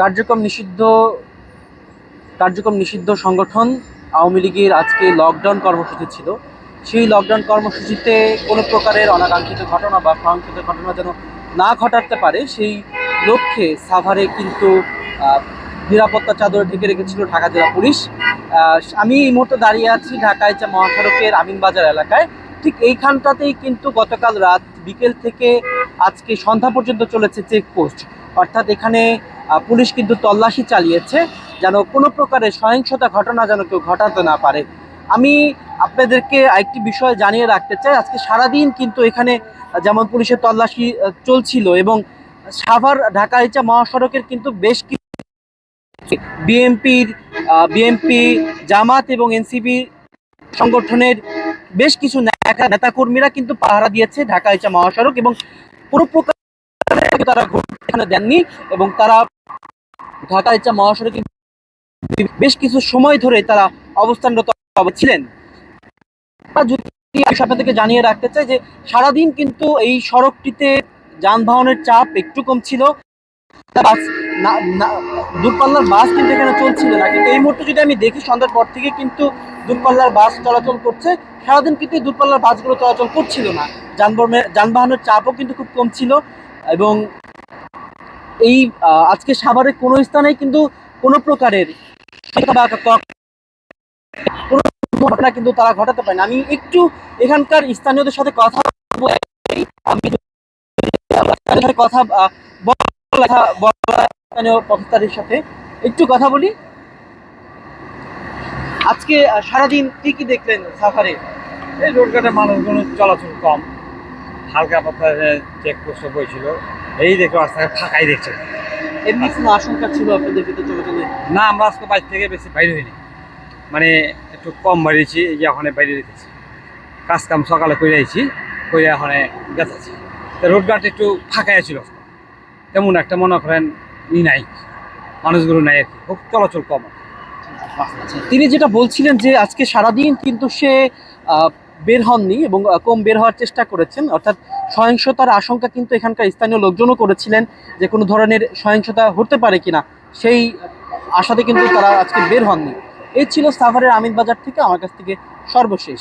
কার্যক্রম নিষিদ্ধ কার্যক্রম নিষিদ্ধ সংগঠন আওয়ামী লীগের আজকে লকডাউন কর্মসূচি ছিল। সেই লকডাউন কর্মসূচিতে কোনো প্রকারের অনাকাঙ্ক্ষিত ঘটনা বা সহিংসিত ঘটনা যেন না ঘটাতে পারে, সেই লক্ষ্যে সাভারে কিন্তু নিরাপত্তা চাদরে ঢেকে রেখেছিল ঢাকা জেলা পুলিশ। আমি এই মুহূর্তে দাঁড়িয়ে আছি ঢাকায় যে মহাসড়কের আমিনবাজার এলাকায়। ঠিক এইখানটাতেই কিন্তু গতকাল রাত বিকেল থেকে আজকে সন্ধ্যা পর্যন্ত চলেছে চেকপোস্ট অর্থাৎ এখানে পুলিশ কিন্তু তল্লাশি চালিয়েছে যেন কোনো প্রকারের সহিংসতা ঘটনা যেন কেউ ঘটাতে না পারে। আমি আপনাদেরকে একটি বিষয় জানিয়ে রাখতে চাই। আজকে সারাদিন কিন্তু এখানে যেমন পুলিশের তল্লাশি চলছিল এবং সাভার ঢাকা ইচা মহাসড়কের কিন্তু বেশ কিছু বিএনপির বিএনপি জামাত এবং এনসিপি সংগঠনের বেশ কিছু নেতা নেতাকর্মীরা কিন্তু পাহারা দিয়েছে ঢাকা ইচা মহাসড়ক এবং কোনো প্রকার তারা ঘুরতে দেননি এবং তারা ঢাকা ইচ্ছা মহাসড়কে বেশ কিছু সময় ধরে তারা অবস্থানরত ছিলেন। আপনাদেরকে জানিয়ে রাখতে চাই যে সারাদিন কিন্তু এই সড়কটিতে যানবাহনের চাপ একটু কম ছিল দূরপাল্লার বাস কিন্তু এখানে চলছিল না। কিন্তু এই মুহূর্তে যদি আমি দেখি সন্ধ্যার পর থেকে কিন্তু দূরপাল্লার বাস চলাচল করছে, সারাদিন কিন্তু দূরপাল্লার বাসগুলো চলাচল করছিল না। যানবাহনের যানবাহনের চাপও কিন্তু খুব কম ছিল এবং এই আজকে সাভারের কোনো স্থানেই কিন্তু কোনো প্রকারের কোনো ঘটনা কিন্তু তারা ঘটাতে পারে না আমি একটু এখানকার স্থানীয়দের সাথে কথা। আমি কথা স্থানীয় সাথে একটু কথা বলি। আজকে সারাদিন কি কি দেখলেন সাফারে এই রোডঘাটে মানুষজন চলাচল কম। হালকা পাতলা চেকপোস্ট বইছিল এই দেখো রাস্তায় ফাঁকাই দেখছে এমনি কোনো আশঙ্কা ছিল আপনাদের ভিতরে চলে চলে না আমরা আজকে বাইর থেকে বেশি বাইরে হইনি। মানে একটু কম বাড়িয়েছি এই যে ওখানে বাইরে রেখেছি। কাজ কাম সকালে করে আইছি করে ওখানে গেছাছি তো রোডঘাট একটু ফাঁকাই ছিল তেমন একটা মনে করেন ই নাই মানুষগুলো নাই আর কি খুব চলাচল কম। তিনি যেটা বলছিলেন যে আজকে সারাদিন কিন্তু সে বের হননি এবং কম বের হওয়ার চেষ্টা করেছেন। অর্থাৎ সহিংসতার আশঙ্কা কিন্তু এখানকার স্থানীয় লোকজনও করেছিলেন যে কোনো ধরনের সহিংসতা হতে পারে কিনা। সেই আশাতে কিন্তু তারা আজকে বের হননি। এই ছিল সাভারের আমিন বাজার থেকে। আমার কাছ থেকে সর্বশেষ।